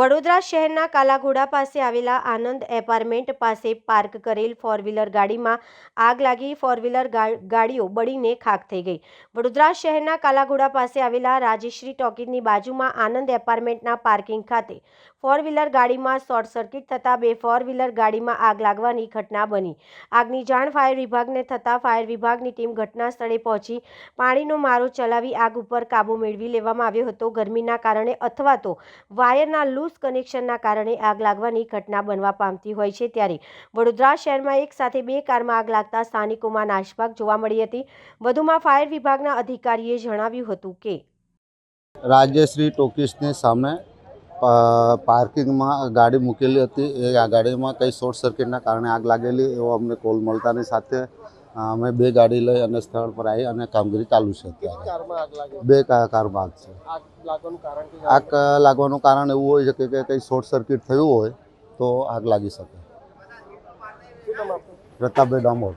વડોદરા શહેરના કાલાઘોડા પાસે આવેલા આનંદ એપાર્ટમેન્ટ પાસે પાર્ક કરેલ ફોર વ્હીલર ગાડીમાં આગ લાગી ફોર વ્હીલર ગાડીઓ બળીને ખાખ થઈ ગઈ. વડોદરા શહેરના કાલાઘોડા પાસે આવેલા રાજેશ્રી ટોકીઝની બાજુમાં આનંદ એપાર્ટમેન્ટના પાર્કિંગ ખાતે ફોર વ્હીલર ગાડીમાં શોર્ટ સર્કિટ થતાં બે ફોર વ્હીલર ગાડીમાં આગ લાગવાની ઘટના બની. આગની જાણ ફાયર વિભાગને થતાં ફાયર વિભાગની ટીમ ઘટના સ્થળે પહોંચી પાણીનો મારો ચલાવી આગ ઉપર કાબૂ મેળવી લેવામાં આવ્યો હતો. ગરમીના કારણે અથવા તો વાયરના લૂઝ કનેક્શનના કારણે આગ લાગવાની ઘટના બનવા પામતી હોય છે ત્યારે વડોદરા શહેરમાં એક સાથે બે કારમાં આગ લાગતા સ્થાનિકોમાં નાશભાગ જોવા મળી હતી. વધુમાં ફાયર વિભાગના અધિકારીએ જણાવ્યું હતું કે રાજ્યશ્રી ટોકીસની સામે પાર્કિંગમાં ગાડી મૂકેલી હતી. એ ગાડીમાં કંઈ શોર્ટ સર્કિટના કારણે આગ લાગેલી એવો અમને કોલ મળતાની સાથે અમે બે ગાડી લઈ અને સ્થળ પર આવી અને કામગીરી ચાલુ છે અત્યારે. બે કારમાં આગ છે. આગ લાગવાનું કારણ એવું હોય છે કે કંઈ શોર્ટ સર્કિટ થયું હોય તો આગ લાગી શકે. પ્રતાપભાઈ ડામોર.